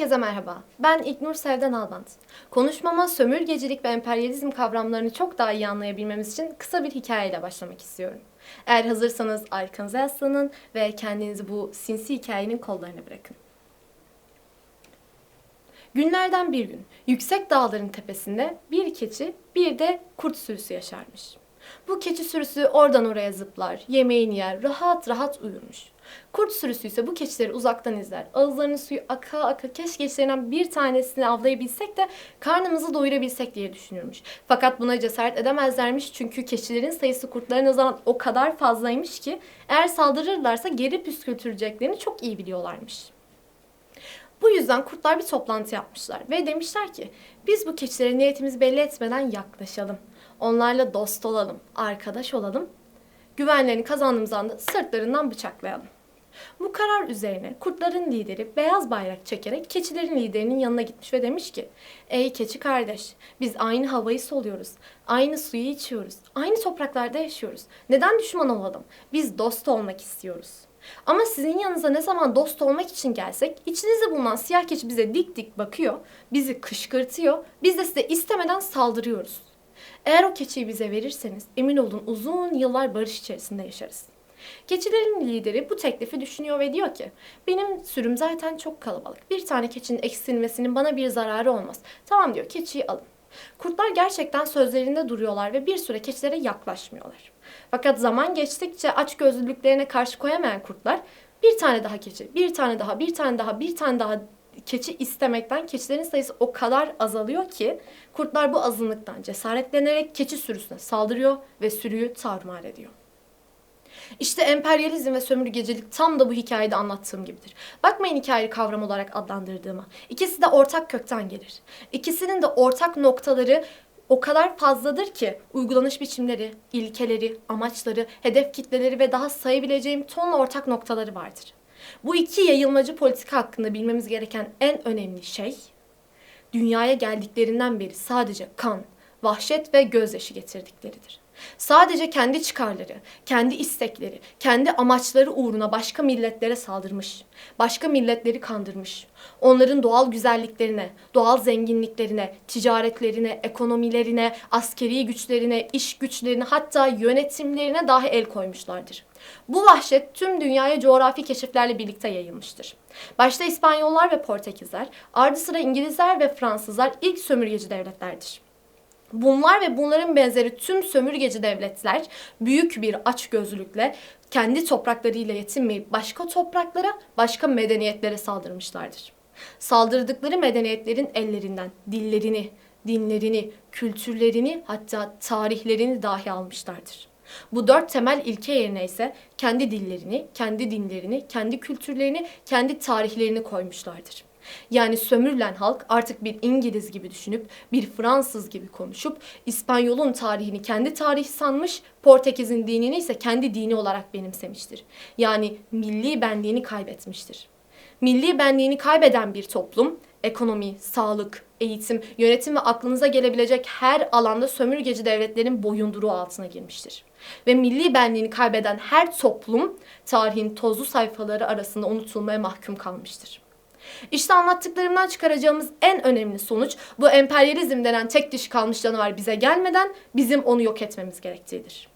Herkese merhaba. Ben İlknur Sevden Albant. Konuşmama sömürgecilik ve emperyalizm kavramlarını çok daha iyi anlayabilmemiz için kısa bir hikayeyle başlamak istiyorum. Eğer hazırsanız arkanıza yaslanın ve kendinizi bu sinsi hikayenin kollarına bırakın. Günlerden bir gün yüksek dağların tepesinde bir keçi bir de kurt sürüsü yaşarmış. Bu keçi sürüsü oradan oraya zıplar, yemeğini yer, rahat rahat uyurmuş. Kurt sürüsü ise bu keçileri uzaktan izler. Ağızlarının suyu aka aka keşke içlerinden bir tanesini avlayabilsek de karnımızı doyurabilsek diye düşünürmüş. Fakat buna cesaret edemezlermiş çünkü keçilerin sayısı kurtlara nazaran o kadar fazlaymış ki eğer saldırırlarsa geri püskürtüleceklerini çok iyi biliyorlarmış. Bu yüzden kurtlar bir toplantı yapmışlar ve demişler ki biz bu keçilere niyetimizi belli etmeden yaklaşalım. Onlarla dost olalım, arkadaş olalım. Güvenlerini kazandığımız anda sırtlarından bıçaklayalım. Bu karar üzerine kurtların lideri beyaz bayrak çekerek keçilerin liderinin yanına gitmiş ve demiş ki Ey keçi kardeş biz aynı havayı soluyoruz, aynı suyu içiyoruz, aynı topraklarda yaşıyoruz. Neden düşman olalım? Biz dost olmak istiyoruz. Ama sizin yanınıza ne zaman dost olmak için gelsek içinizde bulunan siyah keçi bize dik dik bakıyor, bizi kışkırtıyor, biz de size istemeden saldırıyoruz. Eğer o keçiyi bize verirseniz emin olun uzun yıllar barış içerisinde yaşarız. Keçilerin lideri bu teklifi düşünüyor ve diyor ki benim sürüm zaten çok kalabalık. Bir tane keçinin eksilmesinin bana bir zararı olmaz. Tamam diyor keçiyi alın. Kurtlar gerçekten sözlerinde duruyorlar ve bir süre keçilere yaklaşmıyorlar. Fakat zaman geçtikçe aç gözlülüklerine karşı koyamayan kurtlar bir tane daha keçi, bir tane daha, bir tane daha, bir tane daha keçi istemekten keçilerin sayısı o kadar azalıyor ki kurtlar bu azınlıktan cesaretlenerek keçi sürüsüne saldırıyor ve sürüyü tarumar ediyor. İşte emperyalizm ve sömürgecilik tam da bu hikayede anlattığım gibidir. Bakmayın hikayeyi kavram olarak adlandırdığıma. İkisi de ortak kökten gelir. İkisinin de ortak noktaları o kadar fazladır ki uygulanış biçimleri, ilkeleri, amaçları, hedef kitleleri ve daha sayabileceğim tonla ortak noktaları vardır. Bu iki yayılmacı politika hakkında bilmemiz gereken en önemli şey dünyaya geldiklerinden beri sadece kan, vahşet ve gözyaşı getirdikleridir. Sadece kendi çıkarları, kendi istekleri, kendi amaçları uğruna başka milletlere saldırmış, başka milletleri kandırmış. Onların doğal güzelliklerine, doğal zenginliklerine, ticaretlerine, ekonomilerine, askeri güçlerine, iş güçlerine hatta yönetimlerine dahi el koymuşlardır. Bu vahşet tüm dünyaya coğrafi keşiflerle birlikte yayılmıştır. Başta İspanyollar ve Portekizler, ardı sıra İngilizler ve Fransızlar ilk sömürgeci devletlerdir. Bunlar ve bunların benzeri tüm sömürgeci devletler büyük bir açgözlülükle kendi topraklarıyla yetinmeyip başka topraklara, başka medeniyetlere saldırmışlardır. Saldırdıkları medeniyetlerin ellerinden dillerini, dinlerini, kültürlerini hatta tarihlerini dahi almışlardır. Bu dört temel ilke yerine ise kendi dillerini, kendi dinlerini, kendi kültürlerini, kendi tarihlerini koymuşlardır. Yani sömürülen halk artık bir İngiliz gibi düşünüp, bir Fransız gibi konuşup, İspanyol'un tarihini kendi tarihi sanmış, Portekiz'in dinini ise kendi dini olarak benimsemiştir. Yani milli benliğini kaybetmiştir. Milli benliğini kaybeden bir toplum, ekonomi, sağlık, eğitim, yönetim ve aklınıza gelebilecek her alanda sömürgeci devletlerin boyunduruğu altına girmiştir. Ve milli benliğini kaybeden her toplum tarihin tozlu sayfaları arasında unutulmaya mahkum kalmıştır. İşte anlattıklarımdan çıkaracağımız en önemli sonuç bu emperyalizm denen tek dişi kalmış canavar bize gelmeden bizim onu yok etmemiz gerektiğidir.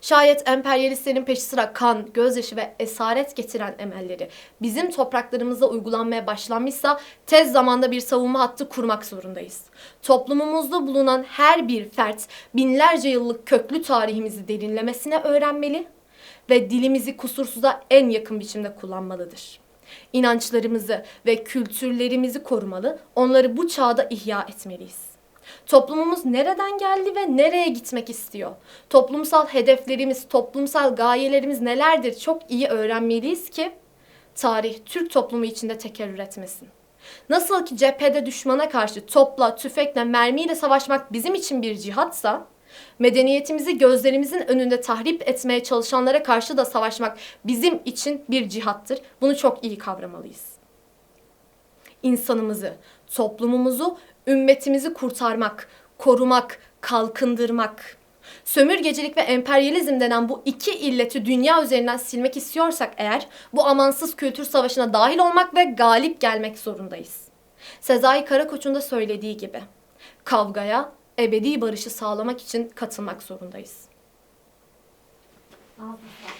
Şayet emperyalistlerin peşi sıra kan, gözyaşı ve esaret getiren emelleri bizim topraklarımızda uygulanmaya başlanmışsa tez zamanda bir savunma hattı kurmak zorundayız. Toplumumuzda bulunan her bir fert binlerce yıllık köklü tarihimizi derinlemesine öğrenmeli ve dilimizi kusursuza en yakın biçimde kullanmalıdır. İnançlarımızı ve kültürlerimizi korumalı, onları bu çağda ihya etmeliyiz. Toplumumuz nereden geldi ve nereye gitmek istiyor? Toplumsal hedeflerimiz, toplumsal gayelerimiz nelerdir çok iyi öğrenmeliyiz ki tarih Türk toplumu içinde tekerrür etmesin. Nasıl ki cephede düşmana karşı topla, tüfekle, mermiyle savaşmak bizim için bir cihatsa, medeniyetimizi gözlerimizin önünde tahrip etmeye çalışanlara karşı da savaşmak bizim için bir cihattır. Bunu çok iyi kavramalıyız. İnsanımızı, toplumumuzu, ümmetimizi kurtarmak, korumak, kalkındırmak, Sömürgecilik ve emperyalizm denen bu iki illeti dünya üzerinden silmek istiyorsak eğer bu amansız kültür savaşına dahil olmak ve galip gelmek zorundayız. Sezai Karakoç'un da söylediği gibi kavgaya ebedi barışı sağlamak için katılmak zorundayız. Ağzına sağlık.